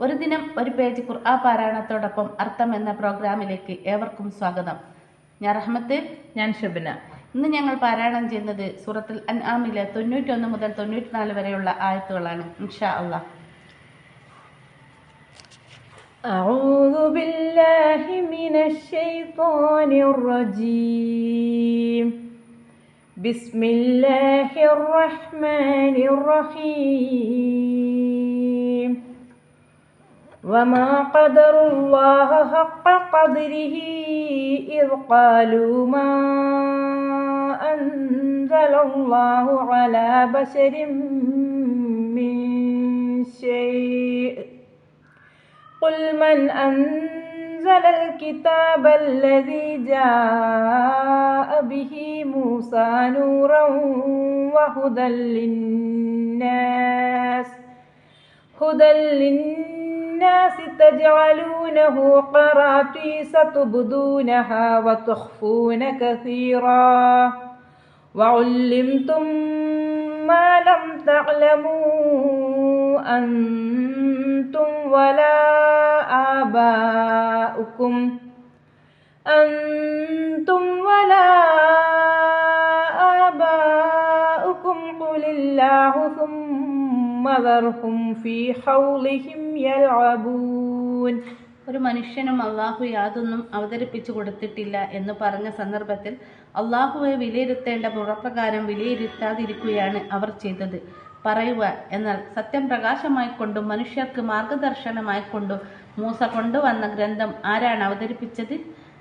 ഒരു ദിനം ഒരു പേജ് ഖുർആ പാരായണത്തോടൊപ്പം അർത്ഥം എന്ന പ്രോഗ്രാമിലേക്ക് ഏവർക്കും സ്വാഗതം ഞാൻ റഹ്മത്ത് ഞാൻ ഷബിന ഇന്ന് ഞങ്ങൾ പാരായണം ചെയ്യുന്നത് സൂറത്തുൽ അൻആമിലെ തൊണ്ണൂറ്റൊന്ന് മുതൽ തൊണ്ണൂറ്റിനാല് വരെയുള്ള ആയത്തുകളാണ് ഇൻഷാ അള്ളാഹ് أعوذ بالله من الشيطان الرجيم بسم الله الرحمن الرحيم وما قدر الله حق قدره إذ قالوا ما أنزل الله على بشر من شيء قل من أنزل الكتاب الذي جاء به موسى نورا وهدى للناس هدى للناس تجعلونه قراطيس تبدونها وتخفون كثيرا. وعلمتم ما لم تعلموا أنتم ولا آباؤكم. أنتم ولا آباؤكم. قل الله ثم വദർഹും ഫീ ഹൗലിഹിം യൽഅബൂൻ. ഒരു മനുഷ്യനും അള്ളാഹു യാതൊന്നും അവതരിപ്പിച്ചു കൊടുത്തിട്ടില്ല എന്ന് പറഞ്ഞ സന്ദർഭത്തിൽ അള്ളാഹുവെ വിലയിരുത്തേണ്ട പുറപ്രകാരം വിലയിരുത്താതിരിക്കുകയാണ് അവർ ചെയ്തത്. പറയുക എന്നാൽ സത്യം പ്രകാശമായിക്കൊണ്ടും മനുഷ്യർക്ക് മാർഗദർശനമായിക്കൊണ്ടും മൂസ കൊണ്ടുവന്ന ഗ്രന്ഥം ആരാണ് അവതരിപ്പിച്ചത്?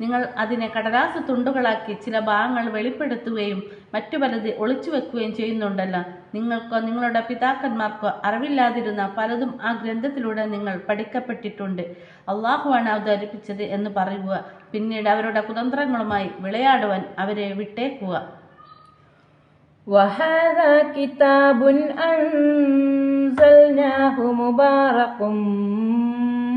നിങ്ങൾ അതിനെ കടലാസ് തുണ്ടുകളാക്കി ചില ഭാഗങ്ങൾ വെളിപ്പെടുത്തുകയും മറ്റു പലത് ഒളിച്ചു വെക്കുകയും ചെയ്യുന്നുണ്ടല്ലോ നിങ്ങൾക്കോ നിങ്ങളുടെ പിതാക്കന്മാർക്കോ അറിവില്ലാതിരുന്ന പലതും ആ ഗ്രന്ഥത്തിലൂടെ നിങ്ങൾ പഠിക്കപ്പെട്ടിട്ടുണ്ട് അള്ളാഹുവാണ് അവതരിപ്പിച്ചത് എന്ന് പറയുക പിന്നീട് അവരുടെ കുതന്ത്രങ്ങളുമായി വിളയാടുവാൻ അവരെ വിട്ടേക്കുക وهذا كتاب أنزلناه مبارك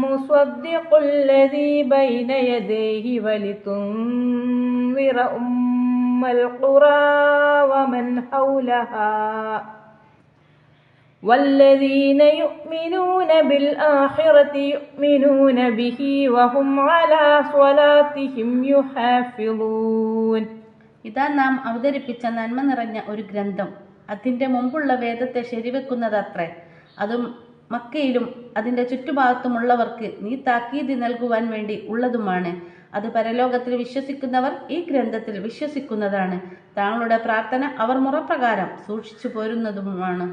مصدق الذي بين يديه ولتنذر أم القرى ومن حولها والذين يؤمنون بالآخرة يؤمنون به وهم على صلاتهم يحافظون ഇതാ നാം അവതരിപ്പിച്ച നന്മ നിറഞ്ഞ ഒരു ഗ്രന്ഥം അതിൻ്റെ മുമ്പുള്ള വേദത്തെ ശരിവെക്കുന്നതത്രേ അതും മക്കയിലും അതിൻ്റെ ചുറ്റുഭാഗത്തുമുള്ളവർക്ക് നീ താക്കീത് നൽകുവാൻ വേണ്ടി ഉള്ളതുമാണ് അത് പരലോകത്തിൽ വിശ്വസിക്കുന്നവർ ഈ ഗ്രന്ഥത്തിൽ വിശ്വസിക്കുന്നതാണ് താങ്കളുടെ പ്രാർത്ഥന അവർ മുറപ്രകാരം സൂക്ഷിച്ചു പോരുന്നതുമാണ്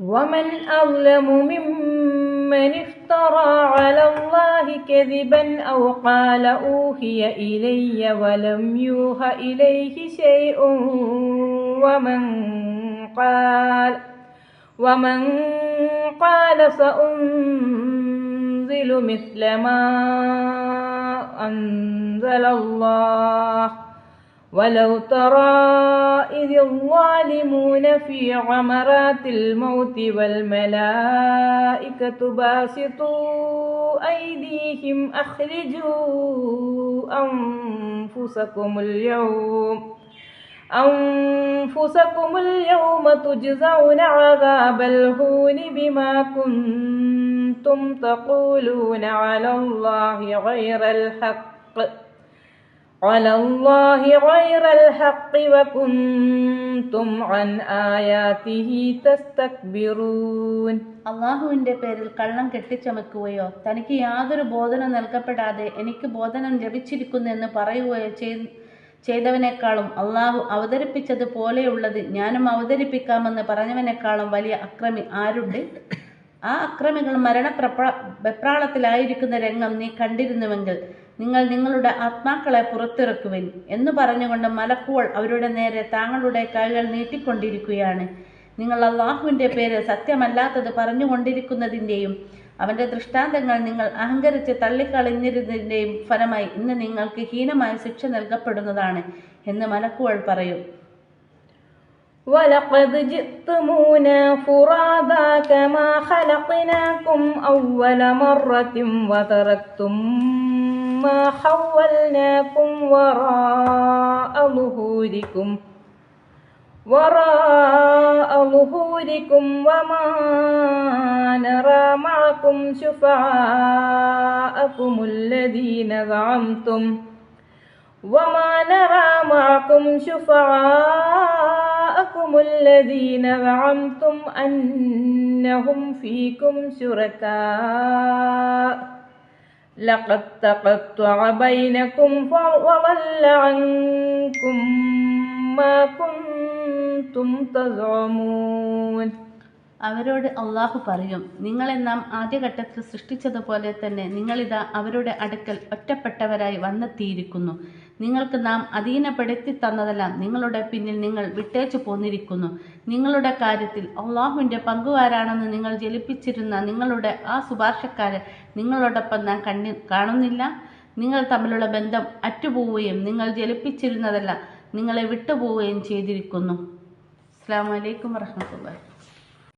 ومن أظلم ممن افترى على الله كذبا أو قال أوحي إلي ولم يوح إليه شيء ومن قال ومن قال سأنزل مثل ما أنزل الله. ولو ترى إذ الظالمون في غمرات الموت والملائكة باسطوا أيديهم أخرجوا أنفسكم اليوم. أنفسكم اليوم تجزون عذاب الهون بما كنتم تقولون على الله غير الحق على الله غير الحق وكنتم عن آياته تستكبرون അള്ളാഹുവിൻ്റെ പേരിൽ കള്ളം കെട്ടിച്ചമക്കുകയോ തനിക്ക് യാതൊരു ബോധനം നൽകപ്പെടാതെ എനിക്ക് ബോധനം ലഭിച്ചിരിക്കുന്നു എന്ന് പറയുകയോ ചെയ്- ചെയ്തവനേക്കാളും അള്ളാഹു അവതരിപ്പിച്ചത് പോലെയുള്ളത് ഞാനും അവതരിപ്പിക്കാമെന്ന് പറഞ്ഞവനേക്കാളും വലിയ അക്രമി ആരുണ്ട്? ആ അക്രമികൾ മരണപ്രപ്ര വെപ്രാളത്തിലായിരിക്കുന്ന രംഗം നീ കണ്ടിരുന്നുവെങ്കിൽ നിങ്ങൾ നിങ്ങളുടെ ആത്മാക്കളെ പുറത്തിറക്കുവിൻ എന്ന് പറഞ്ഞുകൊണ്ട് മലക്കുകൾ അവരുടെ നേരെ താങ്കളുടെ കൈകൾ നീട്ടിക്കൊണ്ടിരിക്കുകയാണ്. നിങ്ങൾ അള്ളാഹുവിന്റെ പേര് സത്യമല്ലാത്തത് പറഞ്ഞുകൊണ്ടിരിക്കുന്നതിന്റെയും അവന്റെ ദൃഷ്ടാന്തങ്ങൾ നിങ്ങൾ അഹങ്കരിച്ച് തള്ളിക്കളഞ്ഞിരുന്നതിൻ്റെയും ഫലമായി ഇന്ന് നിങ്ങൾക്ക് ഹീനമായ ശിക്ഷ നൽകപ്പെടുന്നതാണ് എന്ന് മലക്കുകൾ പറയും ولقد جئتمونا فرادا كما خلقناكم أول مرة وتركتم ما خولناكم وراء ظهوركم وراء ظهوركم وما نرى معكم شفعاءكم الذين زعمتم. وما نرى معكم شفعاءكم الذين زعمتم أنهم فيكم شركاء. لقد تقطع بينكم وضل عنكم ما كنتم تزعمون. അവരോട് അള്ളാഹു പറയും നിങ്ങളെ നാം ആദ്യഘട്ടത്തിൽ സൃഷ്ടിച്ചതുപോലെ തന്നെ നിങ്ങളിതാ അവരുടെ അടുക്കൽ ഒറ്റപ്പെട്ടവരായി വന്നെത്തിയിരിക്കുന്നു. നിങ്ങൾക്ക് നാം അധീനപ്പെടുത്തി തന്നതെല്ലാം നിങ്ങളുടെ പിന്നിൽ നിങ്ങൾ വിട്ടേച്ചു പോന്നിരിക്കുന്നു. നിങ്ങളുടെ കാര്യത്തിൽ അള്ളാഹുവിന്റെ പങ്കുകാരാണെന്ന് നിങ്ങൾ ജലിപ്പിച്ചിരുന്ന നിങ്ങളുടെ ആ ശുപാർശക്കാരെ നിങ്ങളോടൊപ്പം നാം കണ്ണി കാണുന്നില്ല. നിങ്ങൾ തമ്മിലുള്ള ബന്ധം അറ്റുപോവുകയും നിങ്ങൾ ജലിപ്പിച്ചിരുന്നതെല്ലാം നിങ്ങളെ വിട്ടുപോവുകയും ചെയ്തിരിക്കുന്നു. അസ്സാം വലൈക്കും വർഹമത്തുള്ളാഹി